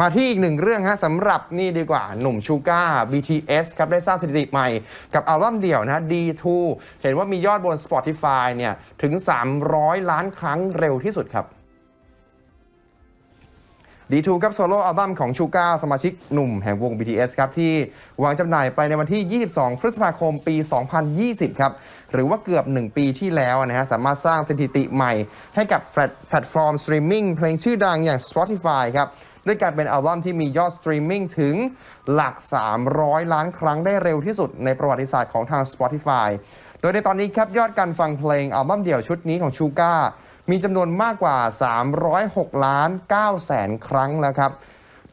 มาที่อีกหนึ่งเรื่องฮะสำหรับนี่ดีกว่าหนุ่มชูก้า BTS ครับได้สร้างสถิติใหม่ กับอัลบั้มเดี่ยวนะ D2 เห็นว่ามียอดบน Spotify เนี่ยถึง 300 ล้านครั้งเร็วที่สุดครับ D2 ครับโซโล่อัลบั้มของชูก้าสมาชิกหนุ่มแห่งวง BTS ครับ ที่วางจำหน่ายไปในวันที่ 22 พฤษภาคมปี 2020 ครับ หรือว่าเกือบ 1 ปีที่แล้วนะฮะ สามารถสร้างสถิติใหม่ให้กับแพลตแพลตฟอร์มสตรีมมิ่งเพลงชื่อดังอย่าง Spotify ครับ ด้วยการเป็นอัลบั้มที่มียอดสตรีมมิ่งถึงหลัก 300 ล้านครั้งได้เร็วที่สุดในประวัติศาสตร์ของทาง Spotify โดยในตอนนี้ครับยอดการฟังเพลงอัลบั้มเดี่ยวชุดนี้ของชูก้ามีจำนวนมากกว่า 306 ล้าน9แสนครั้งแล้วครับ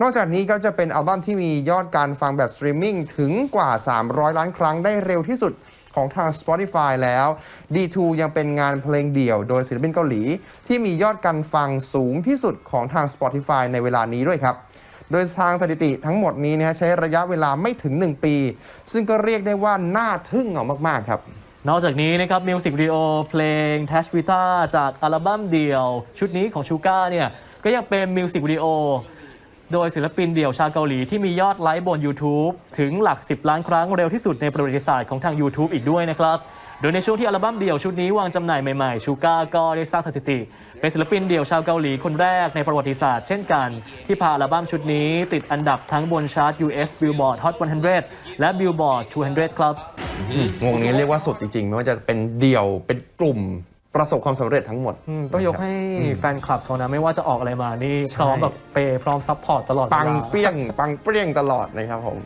นอกจากนี้ก็จะเป็นอัลบั้มที่มียอดการฟังแบบสตรีมมิ่งถึงกว่า 300 ล้านครั้งได้เร็วที่สุด ของทาง Spotify แล้ว D2 ยังเป็นงานเพลงเดี่ยว โดยศิลปินเกาหลี ที่มียอดการฟังสูงที่สุดของทาง Spotify ในเวลานี้ด้วยครับโดยทางสถิติทั้งหมดนี้นะใช้ระยะเวลาไม่ถึง 1 ปี ซึ่งก็เรียกได้ว่าน่าทึ่งเอามาก ๆ ครับ นอกจากนี้นะครับมิวสิกวิดีโอเพลง t a s h Vita จากอัลบั้มเดี่ยว ชุดนี้ของชูก้าเนี่ย ก็ยังเป็นมิวสิกวิดีโอ โดยศิลปินเดี่ยวชาวเกาหลีที่มียอดไลค์บน YouTube ถึงหลัก 10 ล้านครั้งเร็วที่สุดในประวัติศาสตร์ของทาง YouTube อีกด้วยนะครับ โดยในช่วงที่อัลบั้มเดี่ยวชุดนี้วางจำหน่ายใหม่ๆ ชูก้าก็ได้สร้างสถิติ เป็นศิลปินเดี่ยวชาวเกาหลีคนแรกในประวัติศาสตร์เช่นกัน ที่พาอัลบั้มชุดนี้ติดอันดับทั้งบนชาร์ต US Billboard Hot 100 และ Billboard 200 ครับ วงนี้เรียกว่าสุดจริงๆ ไม่ว่าจะเป็นเดี่ยวเป็นกลุ่ม ประสบความสำเร็จทั้งหมด อืมต้องยกให้แฟนคลับเขานะ ไม่ว่าจะออกอะไรมานี่พร้อมแบบเปย์พร้อมซัพพอร์ตตลอดเวปังลา เปรี้ยง ปังเปรี้ยงตลอดนะครับผม